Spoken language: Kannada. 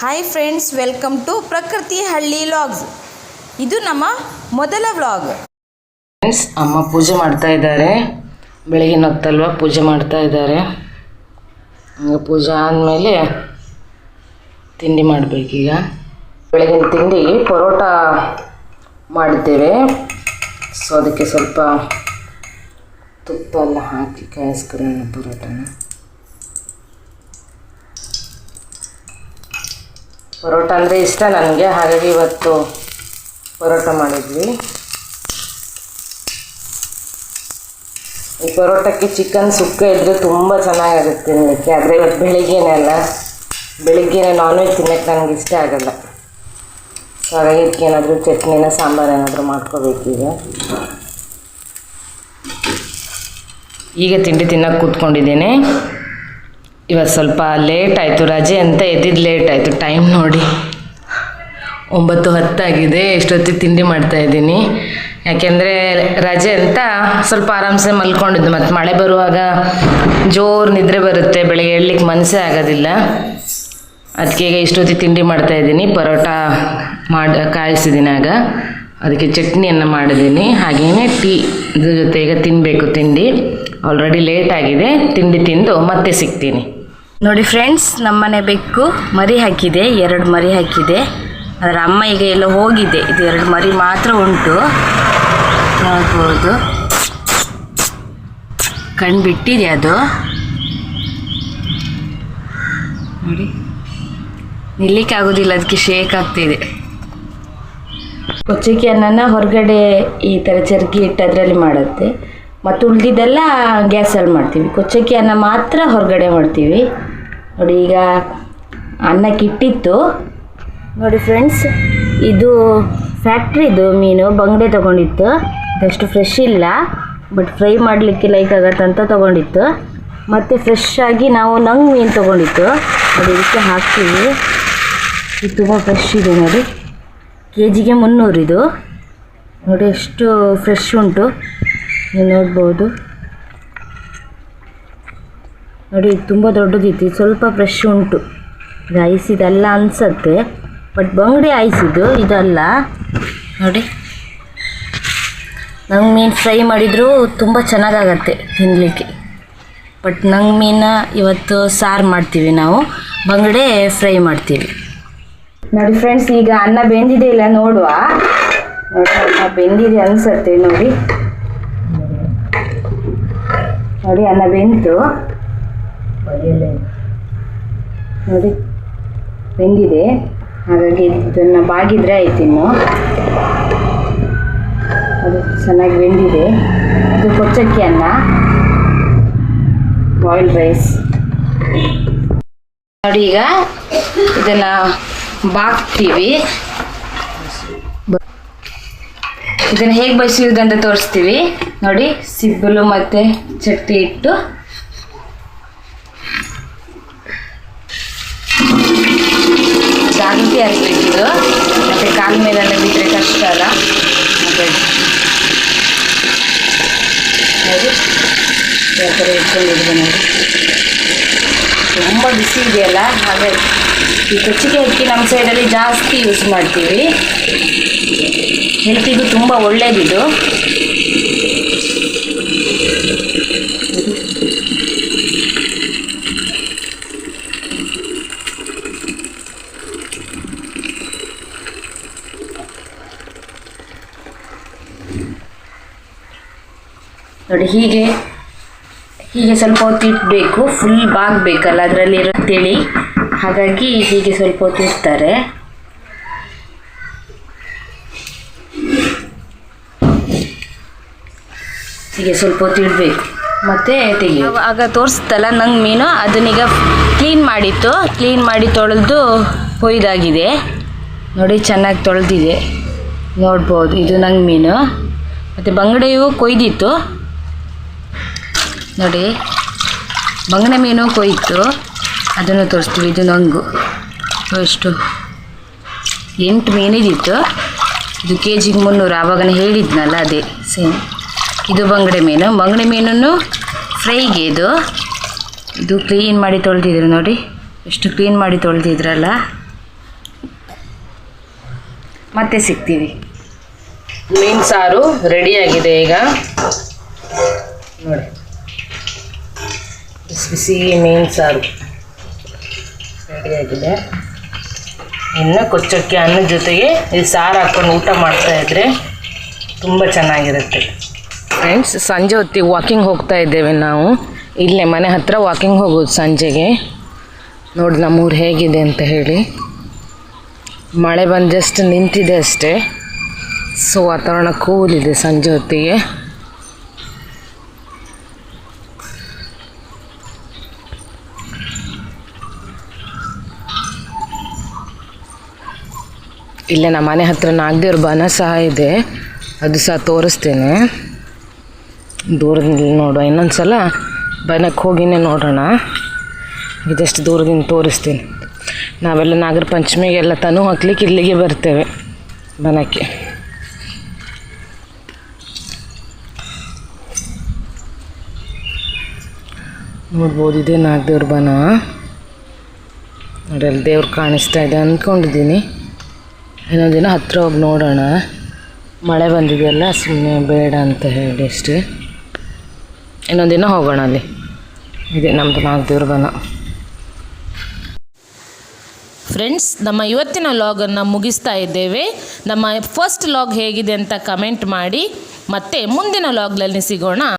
ಹಾಯ್ ಫ್ರೆಂಡ್ಸ್ ವೆಲ್ಕಮ್ ಟು ಪ್ರಕೃತಿ ಹಳ್ಳಿ ಲಾಗ್ಸ್ ಇದು ನಮ್ಮ ಮೊದಲ ವ್ಲಾಗ್ ಫ್ರೆಂಡ್ಸ್ ಅಮ್ಮ ಪೂಜೆ ಮಾಡ್ತಾ ಇದ್ದಾರೆ. ಬೆಳಗಿನ ಹೊತ್ತಲ್ವ ಪೂಜೆ ಮಾಡ್ತಾ ಇದ್ದಾರೆ. ಹಂಗೆ ಪೂಜೆ ಆದಮೇಲೆ ತಿಂಡಿ ಮಾಡಬೇಕೀಗ ಬೆಳಗಿನ ತಿಂಡಿ ಪರೋಟ ಮಾಡಿದ್ದೇವೆ ಸೊ ಅದಕ್ಕೆ ಸ್ವಲ್ಪ ತುಪ್ಪ ಎಲ್ಲ ಹಾಕಿ ಕಾಯಿಸ್ಕೊಳ್ಳೋಣ ಪರೋಟನ. ಪರೋಟ ಅಂದರೆ ಇಷ್ಟ ನನಗೆ. ಹಾಗಾಗಿ ಇವತ್ತು ಪರೋಟ ಮಾಡಿದ್ವಿ. ಈ ಪರೋಟಕ್ಕೆ ಚಿಕನ್ ಸುಕ್ಕ ಇದ್ದರೆ ತುಂಬ ಚೆನ್ನಾಗಾಗುತ್ತೆ ತಿನ್ನಲಿಕ್ಕೆ ಆದರೆ ಇವತ್ತು ಬೆಳಿಗ್ಗೆನೇ ಅಲ್ಲ. ಬೆಳಿಗ್ಗೆನೇ ನಾನ್ ವೆಜ್ ತಿನ್ನಕ್ಕೆ ನನಗೆ ಇಷ್ಟ ಆಗಲ್ಲ. ಸೊ ಹಾಗಾಗಿ ಇದಕ್ಕೆ ಏನಾದರೂ ಚಟ್ನಿನ ಸಾಂಬಾರು ಏನಾದರೂ ಮಾಡ್ಕೋಬೇಕೀಗ ಈಗ. ತಿಂಡಿ ತಿನ್ನಕ್ಕೆ ಕೂತ್ಕೊಂಡಿದ್ದೀನಿ. ಇವತ್ತು ಸ್ವಲ್ಪ ಲೇಟ್ ಆಯಿತು. ರಜೆ ಅಂತ ಎದ್ದಿದ್ದು ಲೇಟ್ ಆಯಿತು. ಟೈಮ್ ನೋಡಿ. ಒಂಬತ್ತು ಹತ್ತಾಗಿದೆ. ಎಷ್ಟೊತ್ತಿಗೆ ತಿಂಡಿ ಮಾಡ್ತಾ ಇದ್ದೀನಿ. ಯಾಕೆಂದರೆ ರಜೆ ಅಂತ ಸ್ವಲ್ಪ ಆರಾಮ್ಸೆ ಮಲ್ಕೊಂಡಿದ್ದು. ಮತ್ತು ಮಳೆ ಬರುವಾಗ ಜೋರು ನಿದ್ರೆ ಬರುತ್ತೆ. ಬೆಳಗ್ಗೆ ಹೇಳಲಿಕ್ಕೆ ಮನಸ್ಸೇ ಆಗೋದಿಲ್ಲ. ಅದಕ್ಕೆ ಈಗ ಇಷ್ಟೊತ್ತಿಗೆ ತಿಂಡಿ ಮಾಡ್ತಾ ಇದ್ದೀನಿ. ಪರೋಟ ಮಾಡಿ ಕಾಯಿಸಿದ್ದೀನಿ ಆಗ. ಅದಕ್ಕೆ ಚಟ್ನಿಯನ್ನು ಮಾಡಿದ್ದೀನಿ ಹಾಗೆಯೇ ಟೀ ಇದ್ರ ಜೊತೆ ಈಗ ತಿನ್ನಬೇಕು ತಿಂಡಿ. ಆಲ್ರೆಡಿ ಲೇಟ್ ಆಗಿದೆ. ತಿಂಡಿ ತಿಂದು ಮತ್ತೆ ಸಿಗ್ತೀನಿ. ನೋಡಿ ಫ್ರೆಂಡ್ಸ್ ನಮ್ಮನೆ ಬೆಕ್ಕು ಮರಿ ಹಾಕಿದೆ, ಎರಡು ಮರಿ ಹಾಕಿದೆ. ಅದರ ಅಮ್ಮ ಈಗ ಎಲ್ಲ ಹೋಗಿದೆ. ಇದು ಎರಡು ಮರಿ ಮಾತ್ರ ಉಂಟು. ನೋಡ್ಬೋದು. ಕಣ್ಣು ಬಿಟ್ಟಿದೆ ಅದು. ನೋಡಿ. ನಿಲ್ಲಿಕ್ಕೆ ಆಗೋದಿಲ್ಲ, ಅದಕ್ಕೆ ಶೇಕ್ ಆಗ್ತಿದೆ. ಕೊಚ್ಚಕ್ಕಿ ಅನ್ನನ ಹೊರಗಡೆ ಈ ಥರ ಚರ್ಗಿ ಇಟ್ಟು ಅದರಲ್ಲಿ ಮಾಡುತ್ತೆ. ಮತ್ತು ಉಳಿದಿದ್ದೆಲ್ಲ ಗ್ಯಾಸಲ್ಲಿ ಮಾಡ್ತೀವಿ. ಕೊಚ್ಚಕ್ಕಿ ಅನ್ನ ಮಾತ್ರ ಹೊರಗಡೆ ಮಾಡ್ತೀವಿ. ನೋಡಿ ಈಗ ಅನ್ನ ಕಿಟ್ಟಿತ್ತು ನೋಡಿ ಫ್ರೆಂಡ್ಸ್ ಇದು ಫ್ಯಾಕ್ಟ್ರಿದು ಮೀನು ಬಂಗಡೆ ತೊಗೊಂಡಿತ್ತು. ಇದಷ್ಟು ಫ್ರೆಶ್ ಇಲ್ಲ ಬಟ್ ಫ್ರೈ ಮಾಡಲಿಕ್ಕೆ ಲೈಕ್ ಆಗತ್ತಂತ ತೊಗೊಂಡಿತ್ತು. ಮತ್ತು ಫ್ರೆಶ್ ಆಗಿ ನಾವು ನಂಗೆ ಮೀನು ತೊಗೊಂಡಿತ್ತು. ನೋಡಿ ಇದಕ್ಕೆ ಹಾಕ್ತೀವಿ ಇದು ತುಂಬ ಫ್ರೆಶ್ ಇದೆ ನೋಡಿ. ಕೆ ಜಿಗೆ ಮುನ್ನೂರು ಇದು. ನೋಡಿ ಎಷ್ಟು ಫ್ರೆಶ್ ಉಂಟು. ನೀವು ನೋಡ್ಬೋದು. ನೋಡಿ, ಇದು ತುಂಬ ದೊಡ್ಡದಿತ್ತು. ಸ್ವಲ್ಪ ಫ್ರೆಶ್ ಉಂಟು. ಇದು ಐಸಿದಲ್ಲ ಅನಿಸತ್ತೆ. ಬಟ್ ಬಂಗಡಿ ಐಸಿದ್ದು ಇದಲ್ಲ. ನೋಡಿ. ನಂಗೆ ಮೀನು ಫ್ರೈ ಮಾಡಿದರೂ ತುಂಬ ಚೆನ್ನಾಗಾಗತ್ತೆ ತಿನ್ನಲಿಕ್ಕೆ ಬಟ್ ನಂಗೆ ಮೀನ ಇವತ್ತು ಸಾರು ಮಾಡ್ತೀವಿ ನಾವು. ಬಂಗಡೆ ಫ್ರೈ ಮಾಡ್ತೀವಿ. ನೋಡಿ ಫ್ರೆಂಡ್ಸ್ ಈಗ ಅನ್ನ ಬೆಂದಿದೆ ಇಲ್ಲ ನೋಡುವ. ನೋಡಿ ಅನ್ನ ಬೆಂದಿದೆ ಅನಿಸತ್ತೆ ನೋಡಿ. ನೋಡಿ, ಅನ್ನ ಬೆಂತು. ನೋಡಿ ಬೆಂದಿದೆ. ಹಾಗಾಗಿ ಇದನ್ನು ಬಾಗಿದ್ರೆ ಆಯ್ತು ಇನ್ನು. ಅದು ಚೆನ್ನಾಗಿ ಬೆಂದಿದೆ. ಇದು ಕೊಚ್ಚಕ್ಕಿ ಅನ್ನ. ಬಾಯ್ಲ್ಡ್ ರೈಸ್ ನೋಡಿ ಈಗ ಇದನ್ನ ಬಾಕ್ತೀವಿ. ಇದನ್ನು ಹೇಗೆ ಬಯಸಿದಂತ ತೋರಿಸ್ತೀವಿ. ನೋಡಿ ಸಿಬ್ಬಲು ಮತ್ತೆ ಚಟ್ಟಿ ಇಟ್ಟು. ಹಾಕ್ಬೇಕು ಇದು. ಮತ್ತೆ ಕಾಲ ಮೇಲೆಲ್ಲ ಬಿದ್ದರೆ ಕಷ್ಟ ಅಲ್ಲ. ಯಾವ ಇಟ್ಕೊಂಡಿದ್ವಿ ತುಂಬ ಬಿಸಿ ಇದೆಯಲ್ಲ, ಹಾಗೆ ಈ ಕೊಚ್ಚಿಗೆ ಅಕ್ಕಿ ನಮ್ಮ ಸೈಡಲ್ಲಿ ಜಾಸ್ತಿ ಯೂಸ್ ಮಾಡ್ತೀವಿ. ಹೆಲ್ತಿಗೂ ತುಂಬ ಒಳ್ಳೇದಿದು. ನೋಡಿ, ಹೀಗೆ ಹೀಗೆ ಸ್ವಲ್ಪ ಹೊತ್ತು ಇಡಬೇಕು ಫುಲ್ ಬಾಗಬೇಕಲ್ಲ ಅದರಲ್ಲಿ ತಿಳಿ. ಹಾಗಾಗಿ ಹೀಗೆ ಸ್ವಲ್ಪ ಹೊತ್ತು ಇಡ್ತಾರೆ. ಹೀಗೆ ಸ್ವಲ್ಪ ಹೊತ್ತು ಇಡಬೇಕು. ಮತ್ತೆ ತೆಗಿ ಆಗ ತೋರಿಸ್ತಲ್ಲ ನಂಗೆ ಮೀನು, ಅದನ್ನೀಗ ಕ್ಲೀನ್ ಮಾಡಿತ್ತು. ಕ್ಲೀನ್ ಮಾಡಿ ತೊಳೆದು ಹೊಯ್ದಾಗಿದೆ. ನೋಡಿ, ಚೆನ್ನಾಗಿ ತೊಳೆದಿದೆ. ನೋಡ್ಬೋದು, ಇದು ನಂಗೆ ಮೀನು. ಮತ್ತು ಬಂಗಡೆಯು ಕೊಯ್ದಿತ್ತು. ನೋಡಿ. ಬಂಗಡೆ ಮೀನು ಕೊಯ್ತು. ಅದನ್ನು ತೋರಿಸ್ತೀವಿ. ಇದು ನಂಗು. ಎಷ್ಟು? ಎಂಟು ಮೀನಿದಿತ್ತು. ಇದು ಕೆ ಜಿಗೆ ಮುನ್ನೂರು. ಆವಾಗನೇ ಹೇಳಿದ್ನಲ್ಲ ಅದೇ. ಸೇಮ್. ಇದು ಬಂಗಡೆ ಮೀನು. ಬಂಗಡೆ ಮೀನನ್ನು ಫ್ರೈಗೆ ಇದು. ಇದು ಕ್ಲೀನ್ ಮಾಡಿ ತೊಳೆದಿದ್ರು ನೋಡಿ. ಎಷ್ಟು ಕ್ಲೀನ್ ಮಾಡಿ ತೊಳೆದಿದ್ರಲ್ಲ. ಮತ್ತೆ ಸಿಗ್ತೀವಿ. ಮೀನು ಸಾರು ರೆಡಿಯಾಗಿದೆ ಈಗ. ನೋಡಿ. ಬಿಸಿ ಮೀನು ಸಾರು. ರೆಡಿಯಾಗಿದೆ ಇನ್ನು ಕೊಚ್ಚಕ್ಕೆ ಅನ್ನದ ಜೊತೆಗೆ ಈ ಸಾರು ಹಾಕ್ಕೊಂಡು ಊಟ ಮಾಡ್ತಾ ಇದ್ರೆ ತುಂಬ ಚೆನ್ನಾಗಿರುತ್ತೆ. ಫ್ರೆಂಡ್ಸ್ ಸಂಜೆ ಹೊತ್ತಿಗೆ ವಾಕಿಂಗ್ ಹೋಗ್ತಾ ಇದ್ದೇವೆ ನಾವು. ಇಲ್ಲೇ ಮನೆ ಹತ್ರ ವಾಕಿಂಗ್ ಹೋಗೋದು ಸಂಜೆಗೆ. ನೋಡಿ ನಮ್ಮೂರು ಹೇಗಿದೆ ಅಂತ ಹೇಳಿ. ಮಳೆ ಬಂದು ಜಸ್ಟ್ ನಿಂತಿದೆ ಅಷ್ಟೇ. ಸೊ ವಾತಾವರಣ ಕೂಲಿದೆ ಸಂಜೆ ಹೊತ್ತಿಗೆ. ಇಲ್ಲೇ ನಮ್ಮ ಮನೆ ಹತ್ರ ನಾಗದೇವ್ರ ಬನ ಸಹ ಇದೆ. ಅದು ಸಹ ತೋರಿಸ್ತೇನೆ. ದೂರದಿಂದ ನೋಡುವ. ಇನ್ನೊಂದು ಸಲ ಬನಕ್ಕೆ ಹೋಗಿನೇ ನೋಡೋಣ. ಇದೆಷ್ಟು ದೂರದಿಂದ ತೋರಿಸ್ತೀನಿ. ನಾವೆಲ್ಲ ನಾಗರ ಪಂಚಮಿಗೆಲ್ಲ ತನು ಹಾಕ್ಲಿಕ್ಕೆ ಇಲ್ಲಿಗೆ ಬರ್ತೇವೆ ಬನಕ್ಕೆ. ನೋಡ್ಬೋದು ಇದೇ ನಾಗದೇವ್ರ ಬನ. ನೋಡಿ, ಅಲ್ಲಿ ದೇವ್ರು ಕಾಣಿಸ್ತಾ ಇದೆ ಅಂದ್ಕೊಂಡಿದ್ದೀನಿ. ಇನ್ನೊಂದು ದಿನ ಹತ್ರ ಹೋಗಿ ನೋಡೋಣ. ಮಳೆ ಬಂದಿದೆಯಲ್ಲ ಸುಮ್ಮನೆ ಬೇಡ ಅಂತ ಹೇಳಿ ಅಷ್ಟೇ. ಇನ್ನೊಂದು ದಿನ ಹೋಗೋಣ ಅಲ್ಲಿ. ಇದೆ ನಮ್ಮದು ನಾಲ್ಕು ಫ್ರೆಂಡ್ಸ್ ನಮ್ಮ ಇವತ್ತಿನ ಲಾಗನ್ನು ಮುಗಿಸ್ತಾ ಇದ್ದೇವೆ. ನಮ್ಮ ಫಸ್ಟ್ ಲಾಗ್ ಹೇಗಿದೆ ಅಂತ ಕಮೆಂಟ್ ಮಾಡಿ. ಮತ್ತೆ ಮುಂದಿನ ಲಾಗ್ನಲ್ಲಿ ಸಿಗೋಣ.